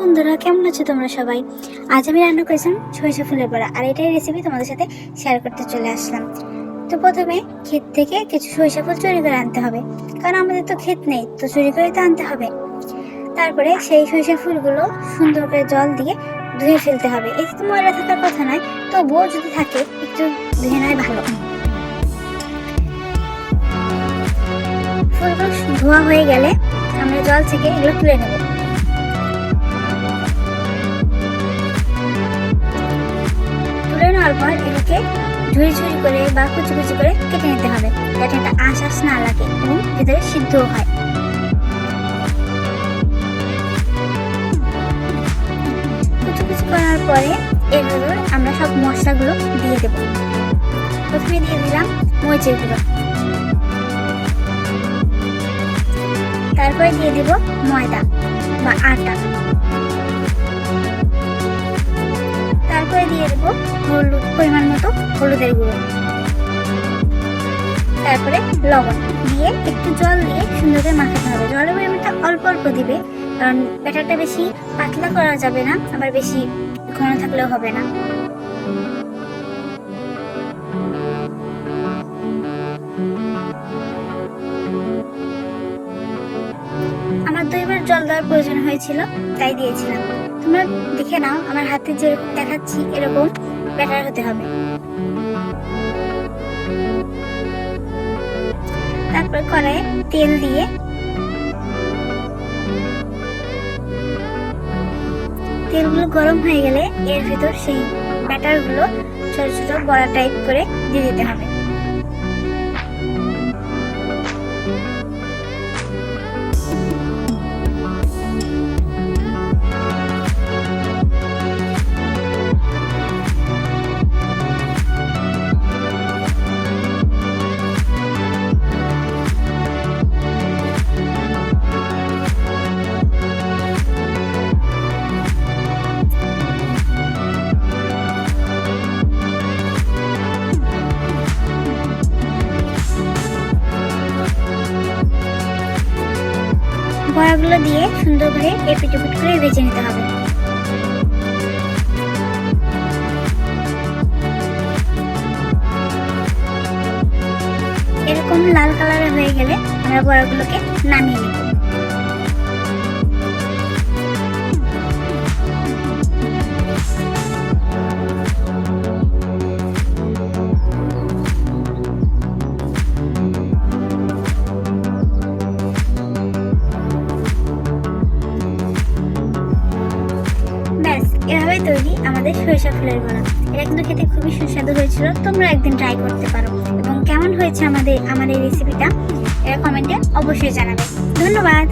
বন্ধুরা, কেমন আছো তোমরা সবাই? আজ আমি রান্না করেছিলাম সরিষা ফুলের বড়া, আর এটাই রেসিপি তোমাদের সাথে শেয়ার করতে চলে আসলাম। তো প্রথমে ক্ষেত থেকে কিছু সরিষা ফুল চুরি করে আনতে হবে, কারণ আমাদের তো ক্ষেত নেই, তো চুরি করে তো আনতে হবে। তারপরে সেই সরিষা ফুলগুলো সুন্দর করে জল দিয়ে ধুয়ে ফেলতে হবে। এতে তো ময়লা থাকার কথা নয়, তবুও যদি থাকে, একটু ধুয়ে নেয় ভালো। ফুলগুলো ধোয়া হয়ে গেলে আমরা জল থেকে এগুলো তুলে নেব। পর এটাকে ঝুড়ি ঝুড়ি করে বা কুচি কুচি করে কেটে নিতে হবে যাতে এটা আঁশ আঁশ না লাগে এবং ভেতরে সিদ্ধও হয়। কুচি কুচি করার পরে ভেতর আমরা সব মশলাগুলো দিয়ে দেব। প্রথমে দিয়ে দিলাম মরিচের গুঁড়ো। তারপরে দিয়ে দেব ময়দা বা আটা। হলুদ পরিমাণ মতো হলুদের গুঁড়ো। তারপরে লবণ দিয়ে একটু জল দিয়ে সুন্দর করে মাখাতে হবে। জলের পরিমাণটা অল্প অল্প দিবে, কারণ ব্যাটারটা বেশি পাতলা করা যাবে না, আবার বেশি ঘন থাকলেও হবে না। আমার দুইবার জল দেওয়ার প্রয়োজন হয়েছিল, তাই দিয়েছিলাম। তোমরা দেখে নাও, আমার হাতে যে দেখাচ্ছি এরকম ব্যাটার হতে হবে। তারপর কড়াইয়ে তেল দিয়ে তেলগুলো গরম হয়ে গেলে এর ভিতর সেই ব্যাটারগুলো ছোট ছোট বড়া টাইপ করে দিয়ে দিতে হবে। বড়াগুলো দিয়ে সুন্দর করে এপিট এপিট করে ভেজে নিতে হবে। এরকম লাল কালারের হয়ে গেলে আমরা বড়াগুলোকে নামিয়ে নেব। সরিষা ফুলের বড়া এটা কিন্তু খেতে খুবই সুস্বাদু হয়েছিল, তোমরা একদিন ট্রাই করতে পারো। এবং কেমন হয়েছে আমাদের আমার এই রেসিপিটা এটা কমেন্টে অবশ্যই জানাবে। ধন্যবাদ!